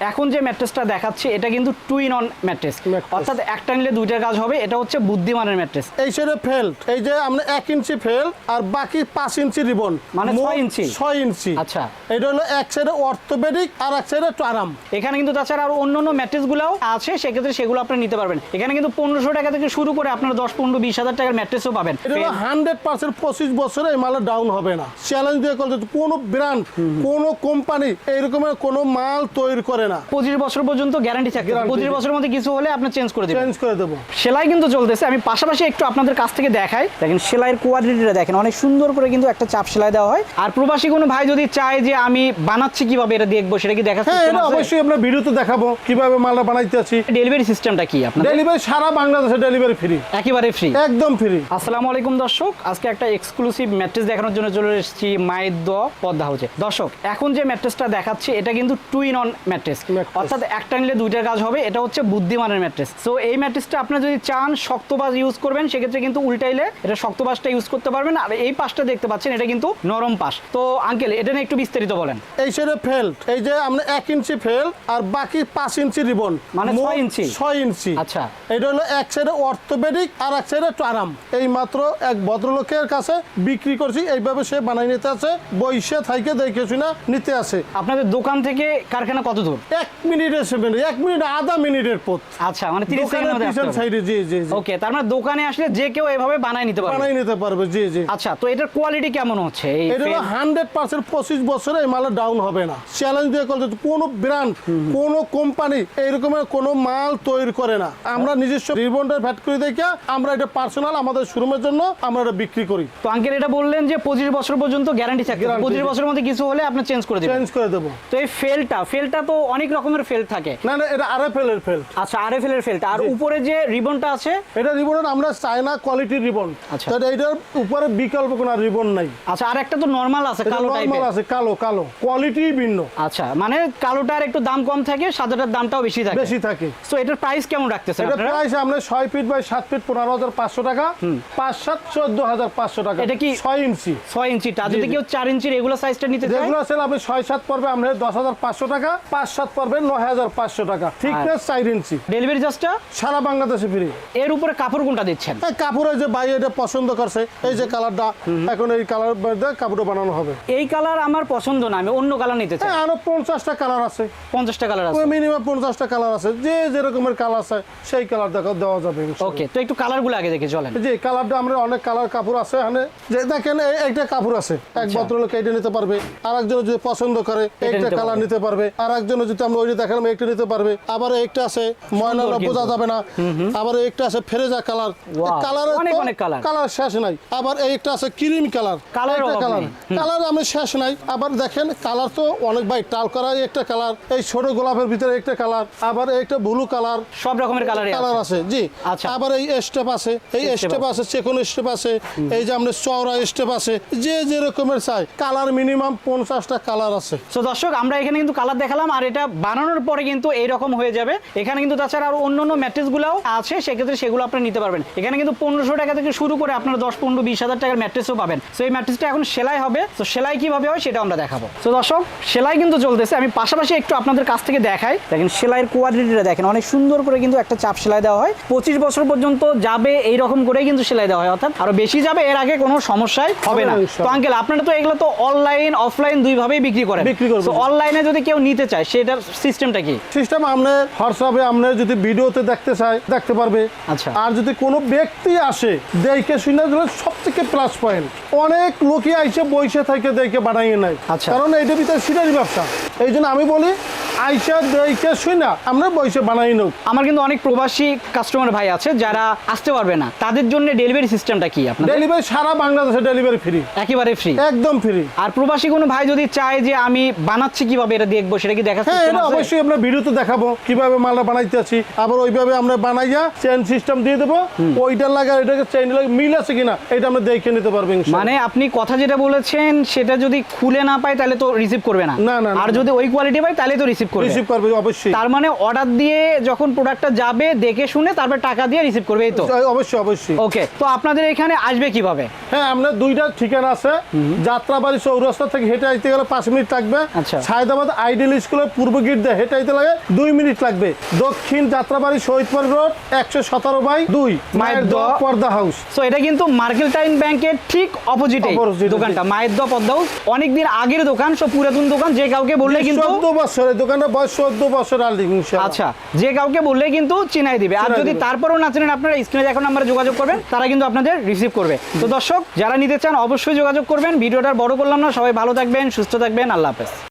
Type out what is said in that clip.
এখন যে ম্যাট্রেসটা দেখাচ্ছি এটা কিন্তু টু ইন অন ম্যাট্রেস। অর্থাৎ একটা নিলে দুইটার কাজ হবে এটা হচ্ছে বুদ্ধিমানের ম্যাট্রেস। এই সাইডে ফেল্ট এই যে আমরা এক ইঞ্চি ফেল্ট আর বাকি পাঁচ ইঞ্চি রিবন। মানে ছয় ইঞ্চি? ছয় ইঞ্চি। আচ্ছা। এটা হলো এক সাইডে অর্থোপেডিক আর এক সাইডে একটু আরাম। এখানে কিন্তু তাছাড়া আরও অন্য অন্য ম্যাট্রেসগুলোও আছে সেক্ষেত্রে সেগুলো আপনি নিতে পারবেন। এখানে কিন্তু পনেরোশো টাকা থেকে শুরু করে আপনার দশ পনেরো বিশ হাজার টাকার ম্যাট্রেসও পাবেন। এটা হলো হান্ড্রেড পার্সেন্ট পঁচিশ বছরে এই মালের ডাউন হবে না। চ্যালেঞ্জ দিয়ে কোনো ব্র্যান্ড কোনো কোম্পানি এইরকমের কোনো মাল তৈরি করে না। পঁচিশ বছর পর্যন্ত গ্যারান্টি থাকে Guarantee পঁচিশ থাকে। বছরের মধ্যে কিছু হলে আপনি চেঞ্জ করে দেবেন। চেঞ্জ করে দেবো। সেলাই কিন্তু চলতেছে। আমি পাশাপাশি একটু আপনাদের কাছ থেকে দেখাই। দেখেন সেলাইয়ের কোয়ালিটিটা দেখেন অনেক সুন্দর করে কিন্তু একটা চাপ সেলাই দেওয়া হয়। আর প্রবাসী কোনো ভাই যদি চায় যে আমি বানাচ্ছি কীভাবে এটা দেখব সেটা কি দেখা হ্যাঁ এটা অবশ্যই আমরা ভিডিওতে দেখাবো কীভাবে মালটা বানাইতে আছি। ডেলিভারি সিস্টেমটা কি আপনার ডেলিভারি সারা বাংলাদেশে ডেলিভারি ফ্রি একেবারে ফ্রি একদম ফ্রি আসসালামু আলাইকুম দর্শক আজকে একটা এক্সক্লুসিভ ম্যাট্রেস দেখানোর জন্য চলে এসেছি মায়ের দ পদ্মা হাউসে দর্শক এখন যে ম্যাট্রেসটা দেখাচ্ছি এটা কিন্তু টু ইন অন ম্যাট্রেস। অর্থাৎ একটা নিলে দুইটার কাজ হবে এটা হচ্ছে বুদ্ধিমানের ম্যাট্রেস। সো এই ম্যাট্রেসটা আপনি যদি চান শক্তবাজ ইউজ করবেন সেক্ষেত্রে কিন্তু উল্টাইলে এটা শক্তবাজটা ইউজ করতে পারবেন। আর এই পাশটা দেখতে পাচ্ছেন এটা কিন্তু নরম পাশ। তো আঙ্কেল এটা নিয়ে একটু বিস্তারিত বলেন। এই সাইডে ফেল্ট এই যে আমরা এক ইঞ্চি ফেল্ট আর বাকি পাঁচ ইঞ্চি রিবন মানে ছয় ইঞ্চি? ছয় ইঞ্চি। আচ্ছা। এটা হলো এক সাইডে অর্থোপেডিক আর এক সাইডে একটু আরাম এই মাত্র এক ভদ্রলোকের কাছে বিক্রি করছি। এইভাবে সে বানাই নিতে আছে। বইসে থাইকে দেখে শুনে নিতে আছে। আপনাদের দোকান থেকে কারখানা কত দূর? এক মিনিটের এক মিনিট আধা মিনিটের পথ। আচ্ছা মানে তিরিশ সেকেন্ডের সাইডে জি জি ওকে তার মানে দোকানে আসলে যে কেউ এভাবে বানায় নিতে পারবে। বানাই নিতে পারবে জি জি। আচ্ছা তো এটার কোয়ালিটি কেমন হচ্ছে? এটা হলো হান্ড্রেড পার্সেন্ট পঁচিশ বছরে এই মালের ডাউন হবে না। চ্যালেঞ্জ দিয়ে কোনো ব্র্যান্ড কোনো কোম্পানি এইরকমের কোনো মাল তৈরি করে না। আমরা নিজস্ব রিবন্ডের ফ্যাক্টরি দেখে আমরা এটা পার্সোনাল আমাদের শোরুমের জন্য আমরা এটা বিক্রি করি। তো আঙ্কেল এটা বললেন যে পঁচিশ বছর পর্যন্ত গ্যারান্টি থাকে পঁচিশ বছরের মধ্যে কিছু হলে আপনি চেঞ্জ করে দেবেন। চেঞ্জ করে দেবো। তো এই ফেলটা ফেলটা তো অনেক রকমের ফেল্ট থাকে। না না এটা আরএফএল এর ফেল্ট আচ্ছা আরএফএল এর ফেল্ট আর উপরে যে রিবনটা আছে? এটা রিবন আমরা চায়না কোয়ালিটির রিবন। আচ্ছা। তাহলে এটার উপরে বিকল্প কোনো রিবন নাই। আচ্ছা আর একটা তো নরমাল আছে কালো টাইপের নরমাল আছে কালো কালো। কোয়ালিটি ভিন্ন। আচ্ছা মানে কালোটার একটু দাম কম থাকে সাদাটার দামটাও বেশি থাকে। বেশি থাকে। সো এটার প্রাইস কেমন রাখতেছেন এটা প্রাইস আমরা 6 ফিট বাই 7 ফিট 15500 টাকা 5 7 14500 টাকা। এটা কি 6 ইঞ্চি। 6 ইঞ্চি তা যদি কেউ 4 ইঞ্চির রেগুলার সাইজটা নিতে চায়? রেগুলার আসলে আপনি 6 7 পড়বে আমরা 10500 টাকা 5 7 জাত পারবেন নয় হাজার পাঁচশো টাকা। থিকনেস চার ইঞ্চি। ডেলিভারি চার্জটা? সারা বাংলাদেশে ফ্রি। এর উপরে কাপড় কোনটা দিচ্ছেন? যে পছন্দ করছে এই যে কালারটা এখন এই কালার কাপড় বানানো হবে। এই কালার আমার পছন্দ না আমি অন্য কালার নিতে চাই। আরও পঞ্চাশটা কালার আছে। পঞ্চাশটা কালার আছে। মিনিমাম পঞ্চাশটা কালার আছে। যে যেরকমের কালার আছে সেই কালার দেখো দেওয়া যাবে ওকে তো একটু কালারগুলো আগে দেখে চলেন। যে কালারটা আমরা অনেক কালার কাপড় আছে এখানে। যে দেখেন একটা কাপড় আছে। এক আচ্ছা। ভদ্রলোক এটা নিতে পারবে আর একজন যদি পছন্দ করে একটা কালার নিতে পারবে আর যদি আমরা ওইটা দেখালাম একটা নিতে পারবে। আবার একটা আছে ময়লা বোঝা যাবে না। আবার একটা আছে ফেরেজা কালার। কালার অনেক অনেক colour। কালার শেষ নাই। আবার একটা আছে ক্রিম কালার। কালার। কালার আমি শেষ নাই। আবার দেখেন কালার তো অনেক ভাই টাল করা একটা কালার। এই ছোট গোলাপের ভিতরে একটা কালার। আবার একটা ব্লু কালার। সব রকমের কালার আছে। আছে জি। আচ্ছা। আবার এই স্টেপ আছে। এই স্টেপ আছে। চেকন স্টেপ আছে। এই যে আমাদের চওড়া স্টেপ আছে। যে যে রকমের চাই। কালার মিনিমাম পঞ্চাশটা কালার আছে। তো দর্শক আমরা এখানে কিন্তু কালার দেখালাম আর এটা বানানোর পরে কিন্তু এইরকম হয়ে যাবে। এখানে কিন্তু তাছাড়া আরও অন্য অন্য ম্যাট্রেসগুলোও আছে সেক্ষেত্রে সেগুলো আপনি নিতে পারবেন। এখানে কিন্তু পনেরোশো টাকা থেকে শুরু করে আপনারা দশ পনেরো বিশ হাজার টাকার ম্যাট্রেসও পাবেন। তো এই ম্যাট্রেসটা এখন সেলাই হবে। তো সেলাই কীভাবে হয় সেটা আমরা দেখাবো। তো দর্শক সেলাই কিন্তু চলতেছে। আমি পাশাপাশি একটু আপনাদের কাছ থেকে দেখাই। দেখেন সেলাইয়ের কোয়ালিটিটা দেখেন। অনেক সুন্দর করে কিন্তু একটা চাপ সেলাই দেওয়া হয়। পঁচিশ বছর পর্যন্ত যাবে এই রকম করেই কিন্তু সেলাই দেওয়া হয় অর্থাৎ আরও বেশি যাবে এর আগে কোনো সমস্যাই হবে না। তো আঙ্কেল আপনারা তো এগুলো তো অনলাইন অফলাইন দুইভাবেই বিক্রি করেন। বিক্রি করব। অনলাইনে যদি কেউ নিতে চায় সেটার সিস্টেমটা কি? সিস্টেম আপনার হোয়াটসঅ্যাপে আপনার যদি ভিডিওতে দেখতে চায় দেখতে পারবে। আচ্ছা। আর যদি কোনো ব্যক্তি আসে দেখে শুনে দিলে সব থেকে প্লাস পয়েন্ট অনেক লোকই আইসে বইসে থেকে দেখে বানাইয়ে নেয়। আচ্ছা। কারণ এইটা ভিতরে সিটারি ব্যবসা। এই জন্য আমি বলি আইসা দেখে শুনে আমরা বইসে বানাই নোক। আমার কিন্তু অনেক প্রবাসী কাস্টমার ভাই আছে যারা আসতে পারবে না। তাদের জন্য ডেলিভারি সিস্টেমটা কি আপনাদের? ডেলিভারি সারা বাংলাদেশে ডেলিভারি ফ্রি একেবারে ফ্রি একদম ফ্রি আর প্রবাসী কোনো ভাই যদি চায় যে আমি বানাচ্ছি কীভাবে এটা দেখব সেটা কি দেখা হ্যাঁ এটা অবশ্যই আমরা ভিডিওতে দেখাবো কীভাবে মালটা বানাইতে আছি। আবার ওইভাবে আমরা বানাইয়া চেন সিস্টেম দিয়ে দেবো। ওইটার লাগা এটাকে চেন লাগে মিল আছে কিনা এটা আমরা দেখে নিতে পারব মানে আপনি কথা যেটা বলেছেন সেটা যদি খুলে না পায় তাহলে তো রিসিভ করবে না। না, না, না, আর যদি ওই কোয়ালিটি পায় তাহলে তো রিসিভ রিসিভ করবে। রিসিভ করবে অবশ্যই। তার মানে অর্ডার দিয়ে যখন প্রোডাক্টটা যাবে দেখে শুনে তারপর টাকা দিয়ে রিসিভ করবে এই তো? অবশ্যই অবশ্যই ওকে তো আপনাদের এখানে আসবে কীভাবে? হ্যাঁ আমরা দুইটা ঠিকানা আছে। যাত্রাবাড়ি চৌরাস্তা থেকে হেঁটে আইতে গেলে পাঁচ মিনিট লাগবে। আচ্ছা। সায়দাবাদ আইডিয়াল স্কুলের পূর্ব গেট দিয়ে হেঁটে আইতে লাগে দুই মিনিট লাগবে। দক্ষিণ যাত্রাবাড়ি শহীদপুর রোড একশো সতেরো বাই দুই মায়ের দোয়া পর্দা হাউস। সো এটা কিন্তু মার্কেল মার্কেলটাইন ব্যাংকের ঠিক অপোজিটে দোকানটা মায়ের দোয়া পদ্মা হাউস। অনেকদিন আগের দোকান সব পুরাতন দোকান যে কাউকে বললে কিন্তু চোদ্দ বছর এই বয়স চোদ্দ বছর আলদিং আচ্ছা যে কাউকে বললে কিন্তু চিনাই দিবে। আর যদি। তারপরেও না চিনেন আপনারা স্ক্রিনে এখন নাম্বারে যোগাযোগ করবেন তারা কিন্তু আপনাদের রিসিভ করবে। তো দর্শক যারা নিতে চান অবশ্যই যোগাযোগ করবেন। ভিডিওটা বড় করলাম না। সবাই ভালো থাকবেন সুস্থ থাকবেন। আল্লাহ হাফেজ।